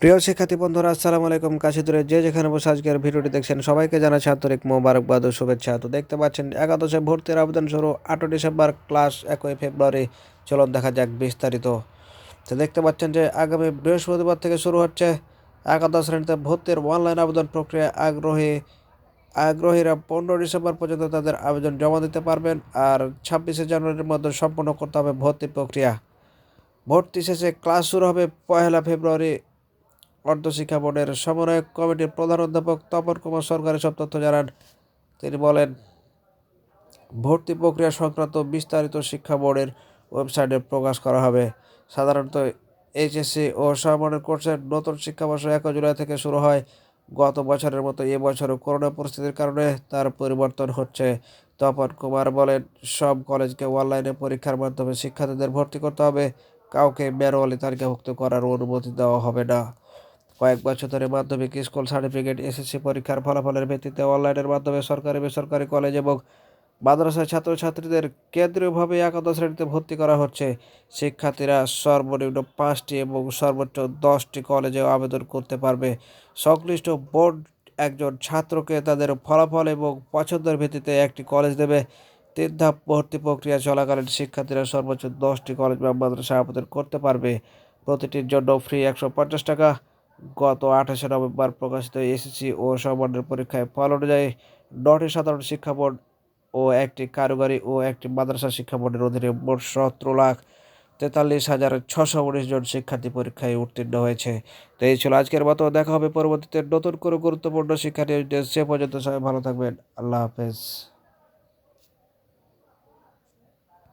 প্রিয় শিক্ষার্থী বন্ধুরা, আসসালামু আলাইকুম। দূরে যে যেখানে বসে আজকের ভিডিওটি দেখছেন, সবাইকে জানাচ্ছি আন্তরিক মোবারকবাদ ও শুভেচ্ছা। তো দেখতে পাচ্ছেন, একাদশে ভর্তির আবেদন শুরু, আটই ডিসেম্বর, ক্লাস একই ফেব্রুয়ারি। চলুন দেখা যাক বিস্তারিত। তো দেখতে পাচ্ছেন যে, আগামী বৃহস্পতিবার থেকে শুরু হচ্ছে একাদশ শ্রেণীতে ভর্তির অনলাইন আবেদন প্রক্রিয়া আগ্রহী, আগ্রহীরা পনেরো ডিসেম্বর পর্যন্ত তাদের আবেদন জমা দিতে পারবেন আর ছাব্বিশে জানুয়ারির মধ্যে সম্পন্ন করতে হবে ভর্তি প্রক্রিয়া। ভর্তি শেষে ক্লাস শুরু হবে পয়লা ফেব্রুয়ারি অর্ধশিক্ষা বোর্ডের সমন্বয়ক কমিটির প্রধান অধ্যাপক তপন কুমার সরকার সব তথ্য জানান। তিনি বলেন, ভর্তি প্রক্রিয়া সংক্রান্ত বিস্তারিত শিক্ষা বোর্ডের ওয়েবসাইটে প্রকাশ করা হবে। সাধারণত এইচএসসি ও সমমানের কোর্সের নতুন শিক্ষাবর্ষ এক জুলাই থেকে শুরু হয়। গত বছরের মতো এবছরও করোনা পরিস্থিতির কারণে তার পরিবর্তন হচ্ছে। তপন কুমার বলেন, সব কলেজকে অনলাইনে পরীক্ষার মাধ্যমে শিক্ষার্থীদের ভর্তি করতে হবে। কাউকে ম্যানুয়ালি তালিকাভুক্ত করার অনুমতি দেওয়া হবে না। কয়েক বছর ধরে মাধ্যমিক স্কুল সার্টিফিকেট এসএসসি পরীক্ষার ফলাফলের ভিত্তিতে অনলাইনের মাধ্যমে সরকারি, বেসরকারি কলেজ এবং মাদ্রাসার ছাত্রছাত্রীদের কেন্দ্রীয়ভাবে একাদশ শ্রেণীতে ভর্তি করা হচ্ছে। শিক্ষার্থীরা সর্বনিম্ন পাঁচটি এবং সর্বোচ্চ দশটি কলেজে আবেদন করতে পারবে। সংশ্লিষ্ট বোর্ড একজন ছাত্রকে তাদের ফলাফল এবং পছন্দের ভিত্তিতে একটি কলেজ দেবে। তিন ধাপ ভর্তি প্রক্রিয়া চলাকালীন শিক্ষার্থীরা সর্বোচ্চ দশটি কলেজ বা মাদ্রাসা আবেদন করতে পারবে। প্রতিটির জন্য ফ্রি একশো পঞ্চাশ টাকা। গত আঠাশে নভেম্বর প্রকাশিত এসএসসি ও সমমানের পরীক্ষায় ফল অনুযায়ী নটি সাধারণ শিক্ষা বোর্ড ও একটি কারিগরি ও একটি মাদ্রাসা শিক্ষা বোর্ডের অধীনে মোট সতেরো লাখ তেতাল্লিশ হাজার ছশো উনিশ জন শিক্ষার্থী পরীক্ষায় উত্তীর্ণ হয়েছে। তো এই ছিল আজকের মতো। দেখা হবে পরবর্তীতে নতুন করে গুরুত্বপূর্ণ শিক্ষা নিয়ে। সে পর্যন্ত সবাই ভালো থাকবেন। আল্লাহ হাফেজ।